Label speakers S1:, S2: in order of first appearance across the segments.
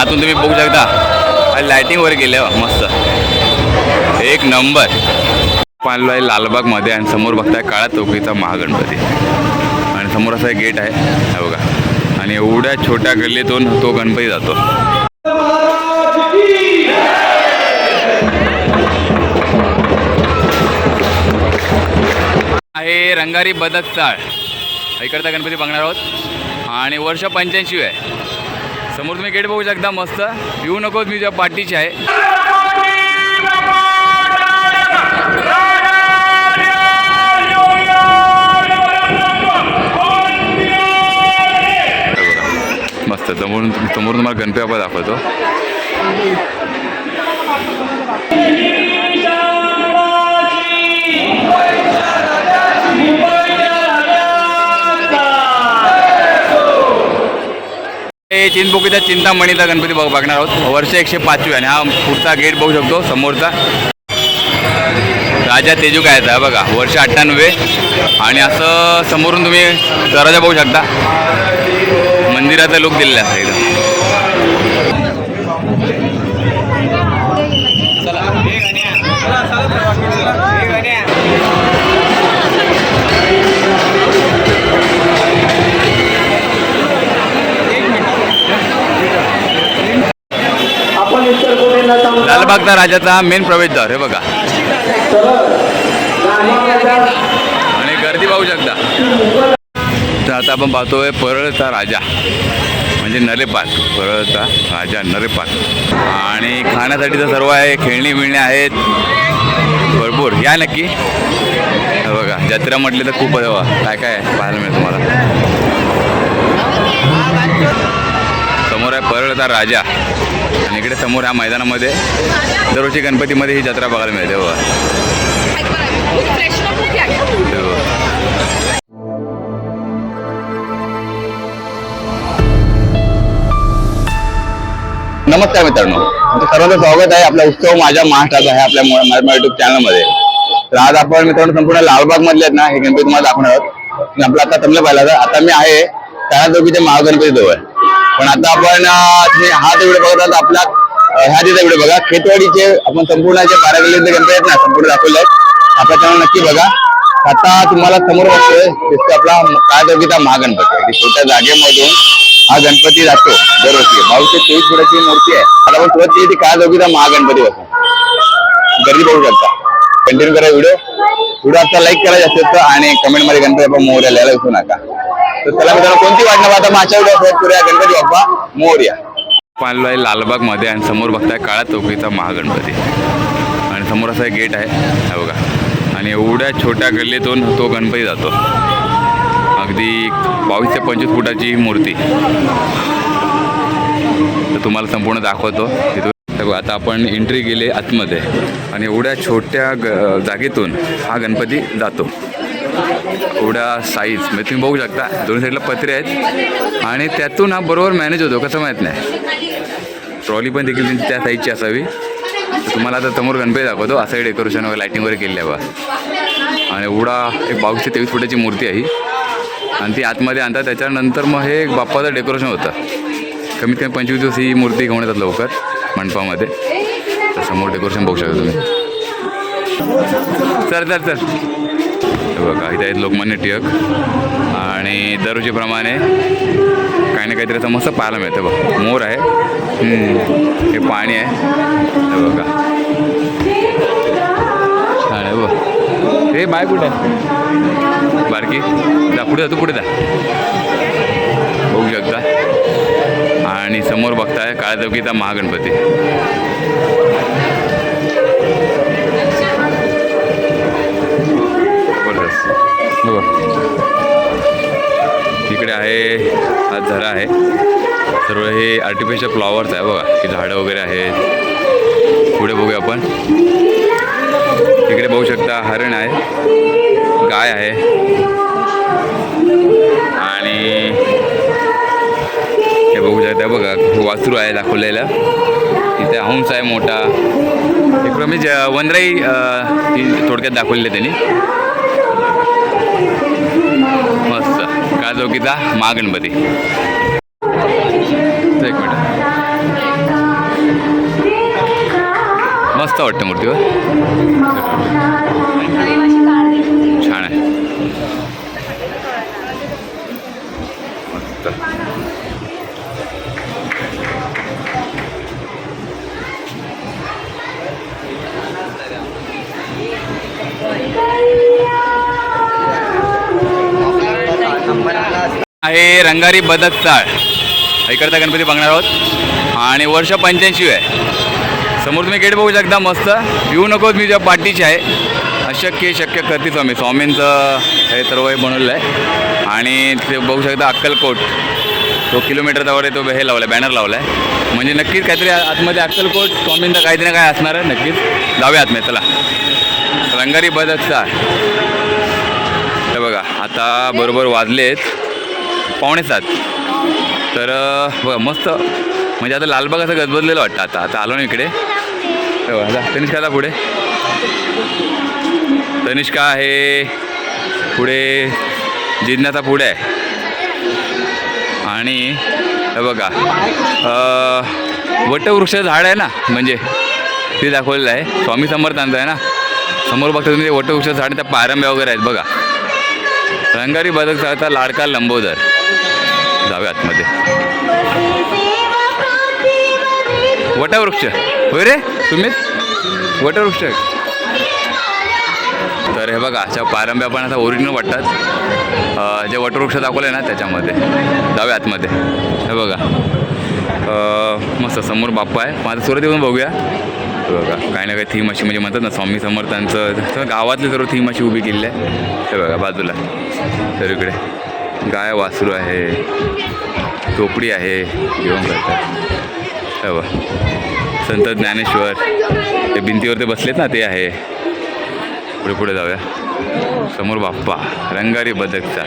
S1: आतून तुम्ही बघू शकता. लायटिंग वगैरे केले मस्त. एक नंबर पाहिलं आहे लालबागमध्ये आणि समोर बघताय काळा चौकीचा महागणपती. आणि समोर असा एक गेट आहे हे बघा. आणि एवढ्या छोट्या गल्लीतून तो गणपती जातो. आहे रंगारी बदक चाळ. इकडचा गणपती बघणार आहोत. आणि वर्ष पंच्याऐंशी आहे. समोर तुम्ही गेट बघू शकता मस्त. येऊ नकोच मी तुझ्या पाठीची आहे. मस्त समोरून समोर तुम्हाला गणपती बाबा दाखवतो. हे चिंतपोकीचा चिंतामणीचा गणपती बघ बघणार आहोत. वर्ष एकशे पाचवी आणि हा पुढचा गेट बघू शकतो समोरचा. राजा तेजू काय आहे बघा. वर्ष अठ्ठ्याण्णवे. आणि असं समोरून तुम्ही दराजा बघू शकता. मंदिराचा लुक दिलेला आहे एकदम लालबागचा राजाचा मेन प्रवेशद्वार हे बघा. आणि गर्दी पाहू शकता. तर आता आपण पाहतोय परळचा राजा म्हणजे नरेपाल. परळचा राजा नरेपाल. आणि खाण्यासाठी तर सर्व आहे खेळणी मिळणे आहेत. भरपूर. या नक्की. बघा जत्रा म्हटली तर खूप आहे काय काय पाहायला मिळेल तुम्हाला. आहे परळचा राजा. आणि इकडे समोर ह्या मैदानामध्ये दरवर्षी गणपतीमध्ये ही जत्रा बघायला मिळते बघा नमस्कार मित्रांनो. सर्वांचं स्वागत आहे. आपला उत्सव माझ्या महाराष्ट्राचा आहे आपल्या माझ्या युट्यूब चॅनलमध्ये तर आज आपण मित्रांनो संपूर्ण लालबाग मधले आहेत ना हे गणपती तुम्हाला दाखवणार आहोत. आपलं आता तमलं पाहिलं तर आता मी आहे ताराचौकीच्या महागणपती जवळ पण आता आपण हा जो व्हिडिओ बघत आहात आपला ह्या तिचा व्हिडिओ बघा खेतवाडीचे आपण संपूर्ण जे बारा गणपती आहेत ना संपूर्ण दाखवले आहेत. आपल्या चॅनल नक्की बघा. आता तुम्हाला समोर बघतोय दिसतो आपला दोघीचा महागणपती. छोट्या जागेमधून हा गणपती जातो दरवर्षी. बावीसशे तेवीस फुटाची मूर्ती आहे. आता आपण सुरुवात केली ती दोघीचा महागणपती बसून गर्दी बघू शकता. कंटिन्यू करा व्हिडिओ. व्हिडिओ आता लाईक करा जास्तीत जास्त आणि कमेंटमध्ये गणपती आपण मोहऱ्या लिहायला विसरू नका. तर त्याला मित्रांनो कोणती वाट नव्हता आता मागच्या व्हिडिओ करूया गणपती बाप्पा मोर्या. पाहिलं आहे लालबागमध्ये आणि समोर बघताय काळा चौकीचा महागणपती. आणि समोर असा एक गेट आहे हा बघा. आणि एवढ्या छोट्या गल्लीतून तो गणपती जातो. अगदी बावीस ते पंचवीस फुटाची मूर्ती. तर तुम्हाला संपूर्ण दाखवतो तिथून. बघा, आता आपण एंट्री केली आतमध्ये. आणि एवढ्या छोट्या ग जागेतून हा गणपती जातो. एवढा साईज म्हणजे तुम्ही बघू शकता दोन्ही साईडला पत्रे आहेत. आणि त्यातून हा बरोबर मॅनेज होतो कसं माहीत नाही. ट्रॉली पण देखील त्यांची त्या साईजची असावी. तुम्हाला आता समोर गणपती दाखवतो असंही डेकोरेशन वगैरे लाईटिंग वगैरे केली आहे बा आणि एवढा एक बावीसशे तेवीस फुटाची मूर्ती आहे ही. आणि ती आतमध्ये आणतात त्याच्यानंतर मग हे एक बाप्पाचं डेकोरेशन होतं. कमीत कमी पंचवीस दिवस ही मूर्ती घेऊन येतात लवकर मंडपामध्ये. तर समोर डेकोरेशन बघू शकता तुम्ही. चल चल चल. बघा इथे आहेत लोकमान्य टिळक. आणि दरवर्षीप्रमाणे काही ना काहीतरी असं मस्त पाहायला मिळतं बघ. मोर आहे. हे पाणी आहे. बघा. छान आहे बघ. हे बाय कुठे? आहे बारकी. जा पुढे जा तू पुढे जा. बघू शकता. आणि समोर बघताय काळचौकीचा महागणपती. बघा. तिकडे आहे हा झरा आहे. सर्व हे आर्टिफिशियल फ्लॉवर्स आहे बघा. की झाडं वगैरे आहेत. पुढे बघूया आपण. तिकडे बघू शकता हरण आहे. गाय आहे. आणि हे बघू शकता बघा वासरू आहे दाखवलेला. तिथे हंस आहे मोठा. एक प्रमेश वनराई थोडक्यात दाखवलेलं त्यांनी. ಹೋಗಿದ್ದ ಮಾಗಣ ಬದಿ. ಮಸ್ತ ಹೊಟ್ಟೆ ಮುಡ್ತೀವ आहे रंगारी बदक चाळ. इकडचा गणपती बघणार आहोत. आणि वर्ष पंच्याऐंशी आहे. समोर तुम्ही गेट बघू शकता मस्त. येऊ नकोत मी जेव्हा पाठीची आहे. अशक्य शक्य करते स्वामी. स्वामींचं हे सर्व हे आहे आणि ते बघू शकता अक्कलकोट. तो किलोमीटरचा वगैरे तो हे लावला आहे बॅनर लावला आहे म्हणजे नक्कीच काहीतरी आतमध्ये अक्कलकोट स्वामींचं काहीतरी ना काय असणार आहे नक्कीच. जाऊया आतमध्ये चला. रंगारी बदकचा हे बघा आता बरोबर वाजलेत. पावणे सात. तर बघा मस्त. म्हणजे आता लालबाग असं गजबजलेलं वाटतं आता. आता आलो ना इकडे. बघा तनिष्काला पुढे. तनिष्का आहे. पुढे जिज्ञासा पुढे आहे. आणि बघा वटवृक्ष झाड आहे ना म्हणजे ते दाखवलेलं आहे. स्वामी समर्थांचं आहे ना. समोर बघता तुम्ही ते वटवृक्ष झाड त्या पारंब्या वगैरे आहेत बघा. रंगारी बदक चालता लाडका लंबोदर. जाऊया आतमध्ये. वटवृक्ष. होय रे तुम्हीच वटवृक्ष तर हे बघा अशा पारंब्या पण आता ओरिजिनल वाटतात. जे वटवृक्ष दाखवले ना त्याच्यामध्ये. जाऊया आतमध्ये. हे बघा. मस्त समोर बाप्पा आहे. माझं सुरत येऊन बघूया. हे बघा. काही ना काही थीम अशी म्हणजे म्हणतात ना स्वामी समर्थांचं तर गावातली सर्व थीम अशी उभी केली आहे. हे बघा बाजूला. तर इकडे गाय वासरू आहे चोपडी आहे जेवण करतात. हे बघा. संत ज्ञानेश्वर ते भिंतीवर ते बसलेत ना ते आहे. पुढे पुढे जाऊया. समोर बाप्पा रंगारी बदकचा.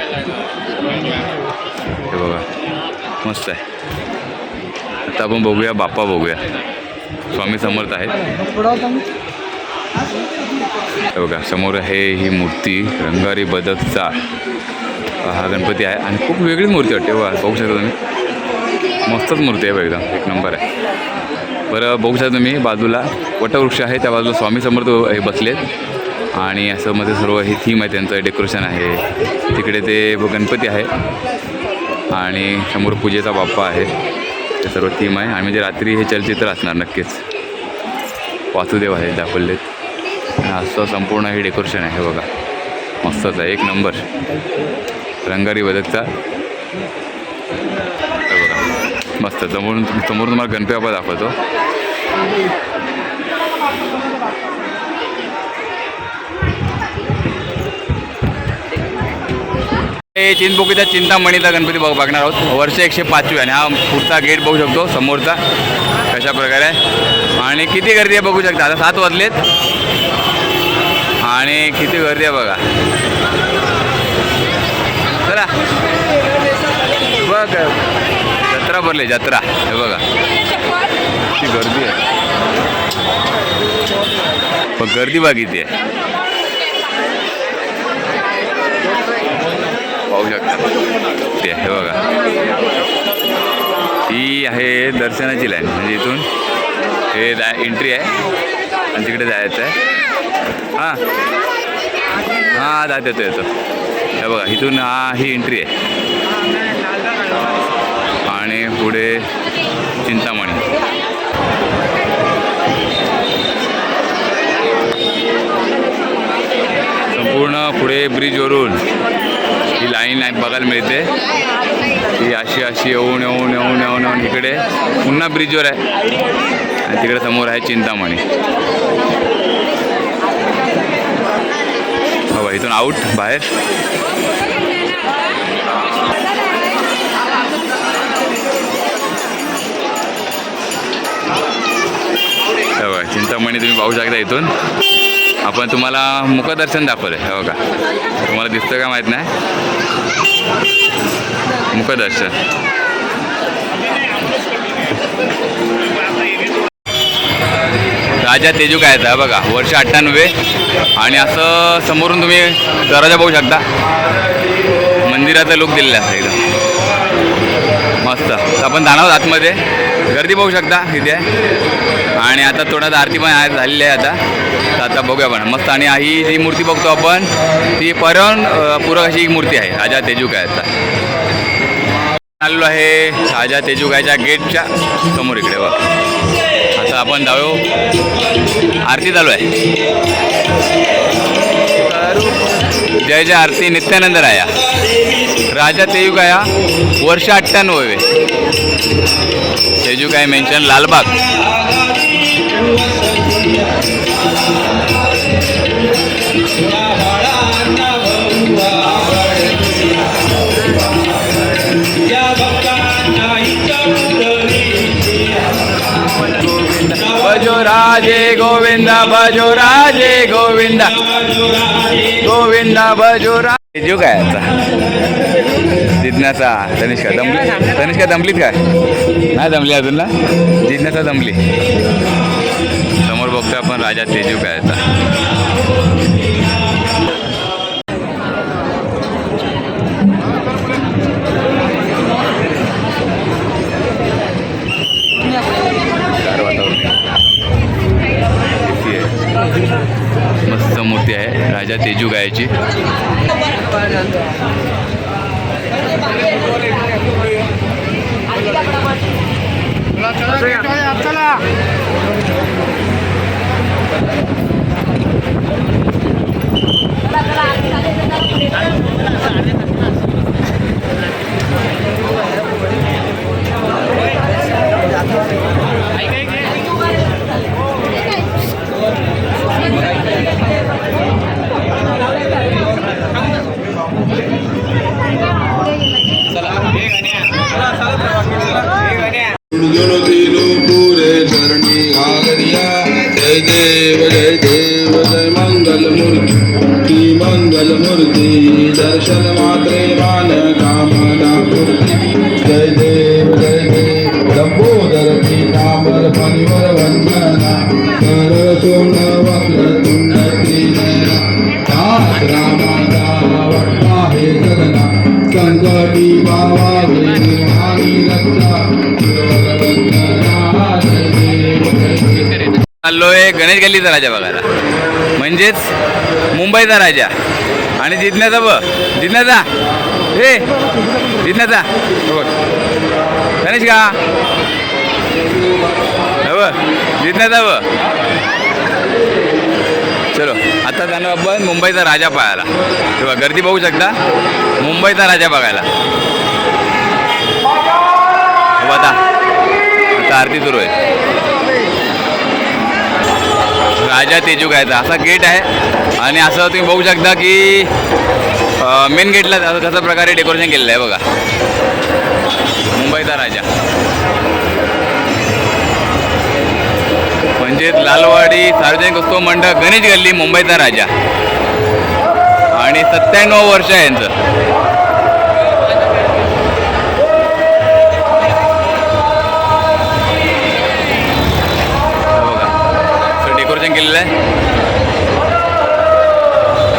S1: हे बघा. मस्त आहे. आता आपण बघूया बाप्पा बघूया. स्वामी समर्थ आहेत. बघा समोर आहे ही मूर्ती रंगारी बदकचा हा गणपती आहे आणि खूप वेगळी मूर्ती वाटते. बघा बघू शकता तुम्ही. मस्तच मूर्ती आहे एकदम. एक नंबर आहे. बरं बघू शकता तुम्ही बाजूला वटवृक्ष आहे त्या बाजूला स्वामी समर्थ हे बसलेत. आणि असं मध्ये सर्व ही थीम आहे त्यांचं डेकोरेशन आहे. तिकडे ते गणपती आहे. आणि समोर पूजेचा बाप्पा आहे. ते सर्व थीम आहे. आणि म्हणजे रात्री हे चलचित्र असणार नक्कीच. वासुदेव आहे दाखवलेत. आणि असं संपूर्ण हे डेकोरेशन आहे बघा. मस्तच आहे. एक नंबर रंगारी बदकचा. बघा. मस्त. समोरून समोर तुम्हाला गणपती बाबा दाखवतो. हे चिंचबोकीचा चिंतामणीचा गणपती बघ बघणार आहोत. वर्ष एकशे पाचवी आणि हा पुढचा गेट बघू शकतो समोरचा. कशा प्रकारे आणि किती गर्दी आहे बघू शकता. आता सात वाजलेत. आणि किती गर्दी आहे बघा. चला. बघ. जत्रा भरली जत्रा. हे बघा. किती गर्दी आहे. पण गर्दी बघितली आहे पाहू शकता ते हे बघा ही आहे दर्शनाची लाईन म्हणजे इथून हे एंट्री आहे. आणि तिकडे जायचं आहे. हां. हां जात येतो येतो. हे बघा इथून हा ही एंट्री आहे. आणि पुढे चिंतामणी. संपूर्ण पुढे ब्रिजवरून ही लाईन बघायला मिळते. ही अशी अशी येऊन येऊन येऊन येऊन येऊन इकडे. पुन्हा ब्रिजवर आहे. आणि तिकडे समोर आहे चिंतामणी. बाबा इथून आऊट बाहेर. चिंतामणी तुम्ही पाहू शकता इथून. आपण तुम्हाला मुखदर्शन दाखवलं हो का तुम्हाला दिसतं का माहीत नाही? मुखदर्शन राजा तेजू काय आहे बघा वर्ष अठ्ठ्याण्णवे आणि असं समोरून तुम्ही दरवाजा बघू शकता. मंदिराचा लुक दिलेला आहे एकदम. मस्त. आपण जाणार आहोत आतमध्ये. गर्दी बघू शकता इथे. आणि आता थोडा आरती पण आहे झालेली आहे आता. तर आता बघूया आपण. मस्त. आणि ही जी मूर्ती बघतो आपण ती पर्यावरण पूरक अशी मूर्ती आहे. राजा तेजूकायचा आलेलो आहे राजा तेजुगायच्या गेटच्या समोर इकडे बघ. आता आपण जाऊ आरती चालू आहे. जय जय आरती नित्यानंद राया. राजा तेजुगाया वर्ष अठ्ठ्याण्णव तेजुगाय मेन्शन लालबाग. राजे गोविंदा भजो राजे गोविंदा. गोविंदा भजो राजे तेजू काय आता जिज्ञासा तनिष्का दमली तनिष्का दमलीत काय? नाही दमली अजून ना? जिज्ञासा दमली. समोर बघतोय आपण राजा तेजू काय राजा तेजू गायची.
S2: चाललो
S1: आहे गणेश गल्लीचा राजा बघायला. म्हणजेच मुंबईचा राजा. आणि जिज्ञाचा ब जिज्ञाचा हे जिज्ञाचा बघ. गणेश का? हो जिज्ञाचा ब चलो आता जाणं आपण मुंबईचा राजा पाहायला. तेव्हा गर्दी बघू शकता. मुंबईचा राजा बघायला. आता आता आरती सुरू आहे. राजा तेजू गायचा असा गेट आहे. आणि असं तुम्ही बघू शकता की मेन गेटला असं कशा प्रकारे डेकोरेशन केलेलं आहे बघा. मुंबईचा राजा. म्हणजेच लालवाडी सार्वजनिक उत्सव मंडळ गणेश गल्ली मुंबईचा राजा. आणि सत्त्याण्णव वर्ष आहे यांचं. असं केलेलं आहे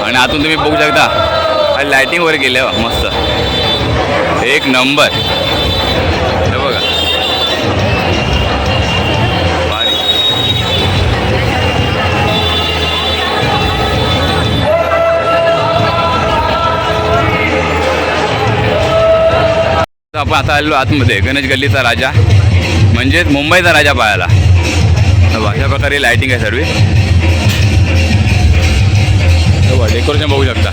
S1: आणि आतून तुम्ही बघू शकता लायटिंग वगैरे केली आहे मस्त. एक नंबर हे बघा. आपण आता आलेलो आतमध्ये गणेश गल्लीचा राजा म्हणजेच मुंबईचा राजा पाहायला. अशा प्रकारे लायटिंग आहे सर्व. डेकोरेशन बघू शकता.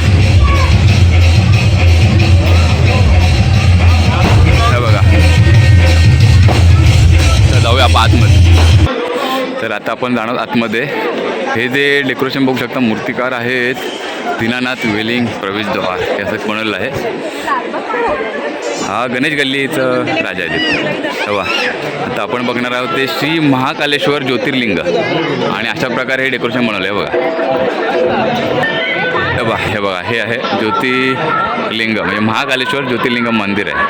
S1: हे बघा. तर जाऊया आपण आतमध्ये. तर आता आपण जाणार आतमध्ये. हे जे डेकोरेशन बघू शकता मूर्तिकार आहेत. दीनानाथ वेलिंग प्रवेशद्वार हे असं म्हणलं आहे. हा गणेश गल्लीचं राजा आहे ते. आता आपण बघणार आहोत ते श्री महाकालेश्वर ज्योतिर्लिंग. आणि अशा प्रकारे हे डेकोरेशन बनवलं आहे बघा. हे बघा हे बघा हे आहे ज्योतिर्लिंग. म्हणजे महाकालेश्वर ज्योतिर्लिंग मंदिर आहे.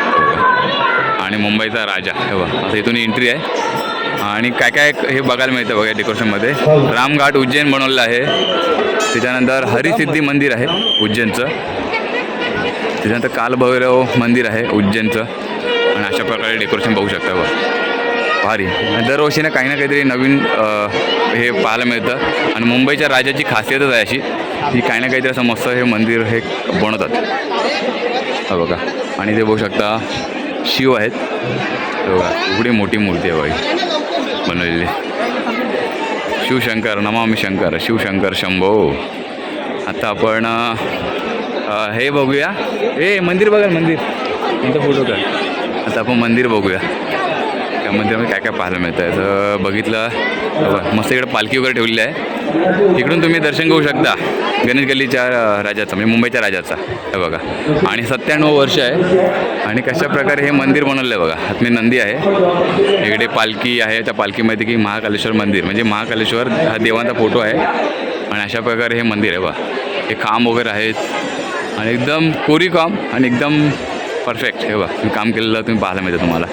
S1: आणि मुंबईचा राजा हे बघा. असं इथून एंट्री आहे. आणि काय काय हे बघायला मिळतं बघा डेकोरेशनमध्ये रामघाट उज्जैन बनवलेलं आहे. त्याच्यानंतर हरिसिद्धी मंदिर आहे उज्जैनचं. त्याच्यानंतर कालभैरव मंदिर आहे उज्जैनचं. आणि अशा प्रकारे डेकोरेशन बघू शकता बघ. भारी. दरवर्षी ना काही ना काहीतरी नवीन हे पाहायला मिळतं. आणि मुंबईच्या राजाची खासियतच आहे अशी की काही ना काहीतरी असं मस्त हे मंदिर हे बनवतात. हा बघा. आणि ते बघू शकता शिव आहेत. बघा एवढी मोठी मूर्ती आहे बाई. बनवलेली. शिवशंकर नमामि शंकर शिवशंकर शंभो. आता आपण हे बघूया. ए मंदिर बघा मंदिर. तुमचा फोटो का आता आपण मंदिर बघूया. त्या मंदिरामध्ये काय काय पाहायला मिळतं आहे तर बघितलं बघा, मस्त इकडं पालखी वगैरे ठेवलेली आहे. इकडून तुम्ही दर्शन घेऊ शकता. गणेश गल्लीच्या राजाचा म्हणजे मुंबईच्या राजाचा. हे बघा. आणि सत्त्याण्णव वर्ष आहे. आणि कशा प्रकारे हे मंदिर बनवलं आहे बघा. हातमी नंदी आहे. इकडे पालखी आहे. त्या पालखीमध्ये की महाकालेश्वर मंदिर. म्हणजे महाकालेश्वर हा देवांचा फोटो आहे. आणि अशा प्रकारे हे मंदिर आहे बा हे खांब वगैरे आहेत. आणि एकदम कोरी काम आणि एकदम परफेक्ट हे बघा तुम्ही काम केलेलं तुम्ही पाहायला मिळतं तुम्हाला.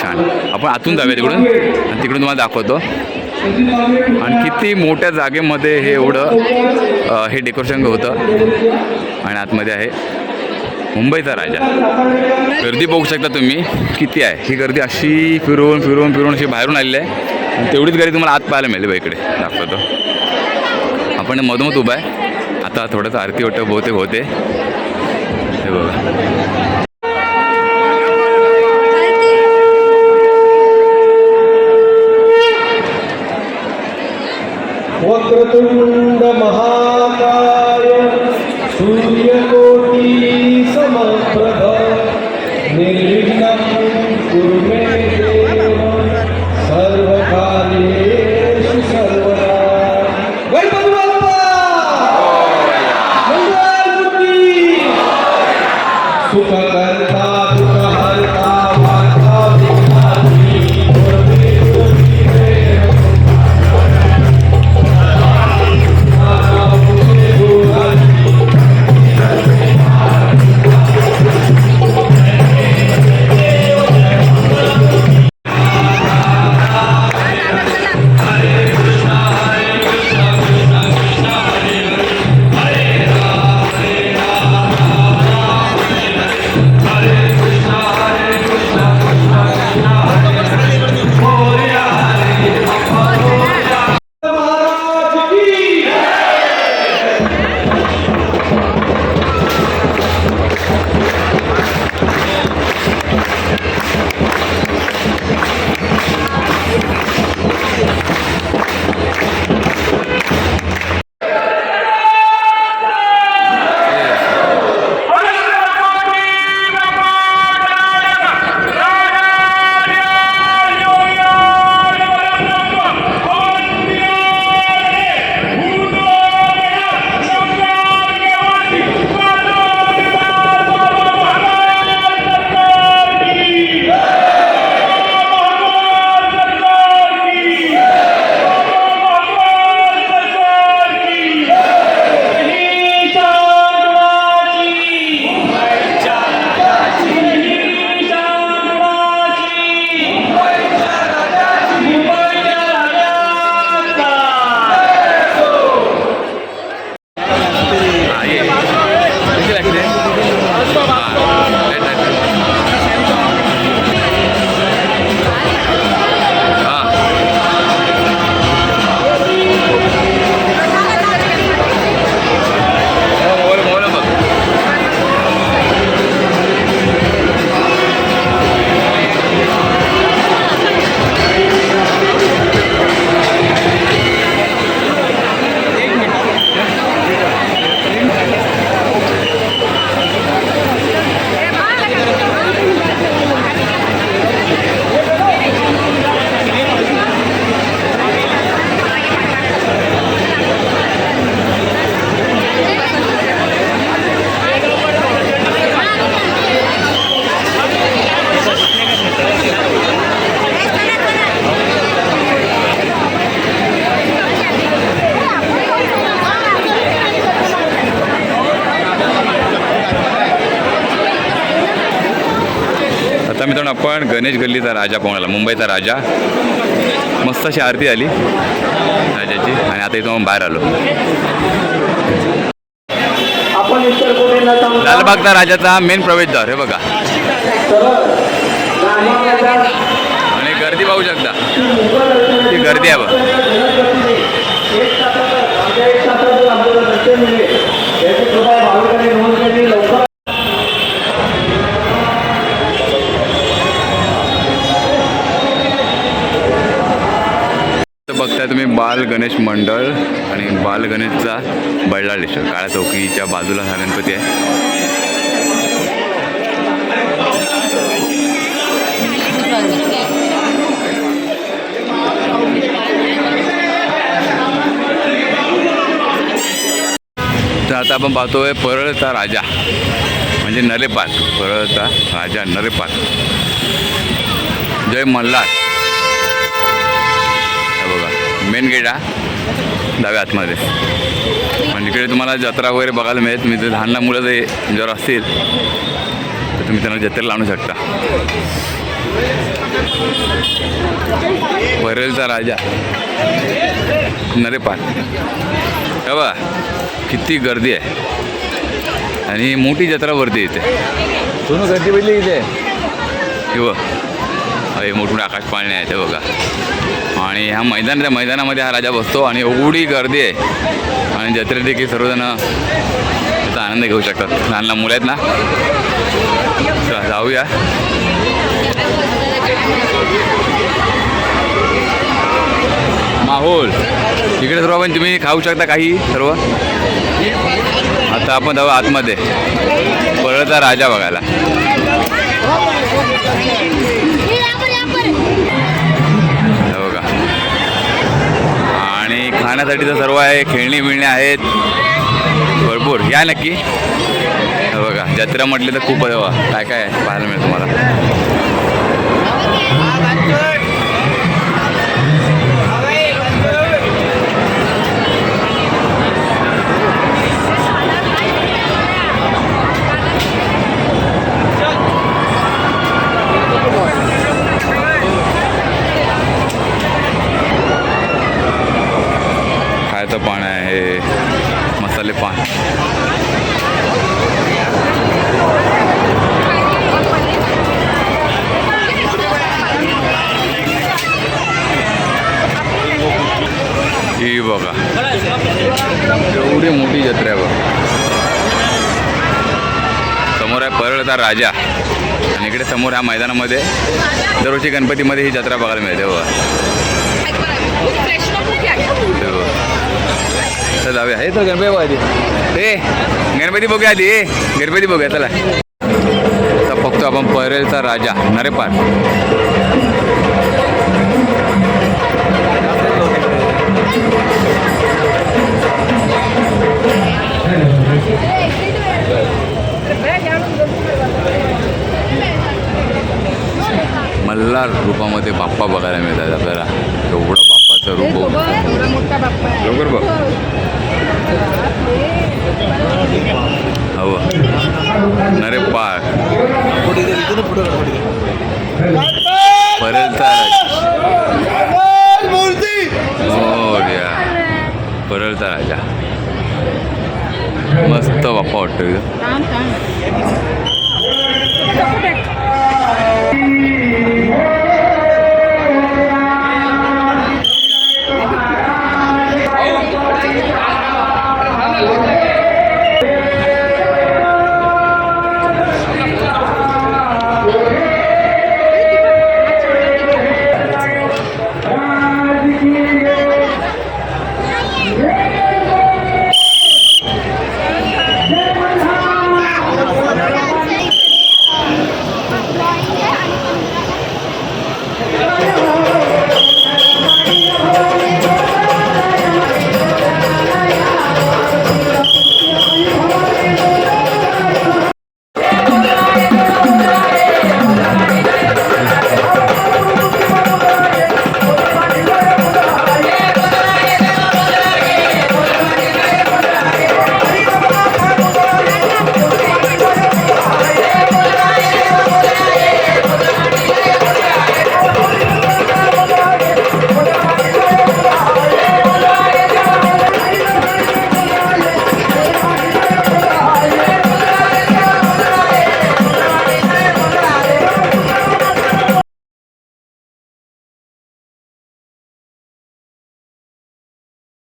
S1: छान. आपण आतून जाऊया तिकडून. आणि तिकडून तुम्हाला दाखवतो. आणि किती मोठ्या जागेमध्ये हे एवढं हे डेकोरेशन होतं. आणि आतमध्ये आहे मुंबईचा राजा. गर्दी बघू शकता तुम्ही. किती आहे? ही गर्दी अशी फिरून फिरून फिरून अशी बाहेरून आलेली आहे. तेवढीच गर्दी तुम्हाला आत पाहायला मिळेल बा इकडे. दाखवतो. आपण मधोमध उभा आहे. आता थोडंसं आरती वाटतं बहुते होते. हे बघा.
S3: वक्रतुंड महाकाय
S1: मित्रांनो आपण गणेश गल्लीचा राजा पाहून आला. मुंबईचा राजा. मस्त अशी आरती आली. राजाची. आणि आता इथून बाहेर आलो. लालबागचा राजाचा मेन प्रवेशद्वार हे बघा. आणि गर्दी पाहू शकता. ती गर्दी आहे बघ
S3: एक तासात आमच्या एक तासात आपल्याला दर्शन मिळेल याची कृपा भाविकांनी नोंद केली लवकर
S1: तर बघताय तुम्ही बाल गणेश मंडळ आणि बाल गणेशचा बळलाळेश्वर काळ्या चौकीच्या बाजूला हा गणपती आहे. तर आता आपण पाहतोय परळचा राजा म्हणजे नरेपाल. परळचा राजा नरेपाल. जय मल्हार. मेन गेट हा? डाव्या आतमध्ये. आणि इकडे तुम्हाला जत्रा वगैरे बघायला मिळेल. मी जर लहान लहान मुलं जे जर असतील तर तुम्ही त्यांना जत्रेला आणू शकता. परेलचा राजा नरेपाल. हे बघा किती गर्दी आहे. आणि मोठी जत्रा भरते इथे. सोनू गर्दी बघली इथे. बघ. हे मोठमोठे आकाश पाळणे आहे ते बघा. आणि ह्या मैदान त्या मैदानामध्ये हा राजा बसतो आणि एवढी गर्दी आहे. आणि जत्रेत देखील सर्वजण त्याचा आनंद घेऊ शकतात. लहान लहान मुलं आहेत ना? चला, जाऊया. माहोल इकडे सर्व पण तुम्ही खाऊ शकता काही सर्व. आता आपण जाऊ आतमध्ये. परळचा राजा बघायला. बघा. आणि खाण्यासाठी तर सर्व आहे खेळणी बिळणी आहेत. भरपूर. या नक्की. बघा जत्रा म्हटली तर खूप काय काय पाहायला मिळेल तुम्हाला. मसाले पान. ही बघा. एवढी मोठी जत्रा आहे बघा. समोर आहे परळचा राजा. आणि इकडे समोर ह्या मैदानामध्ये दरवर्षी गणपतीमध्ये ही जत्रा बघायला मिळते बघा हे बघा. तर जाऊया हे तर गणपती ए गणपती बघूया आधी. गणपती बघूया चला. आता बघतो आपण परेलचा राजा नरेपाल. मल्हार रूपामध्ये बाप्पा बघायला मिळतात आपल्याला. एवढं बाप्पाचं रूप. लवकर बघ. हवं नरे पाळ परलचा मोर्या परलचा राजा मस्त बाप्पा वाटतो इथं. Yeah.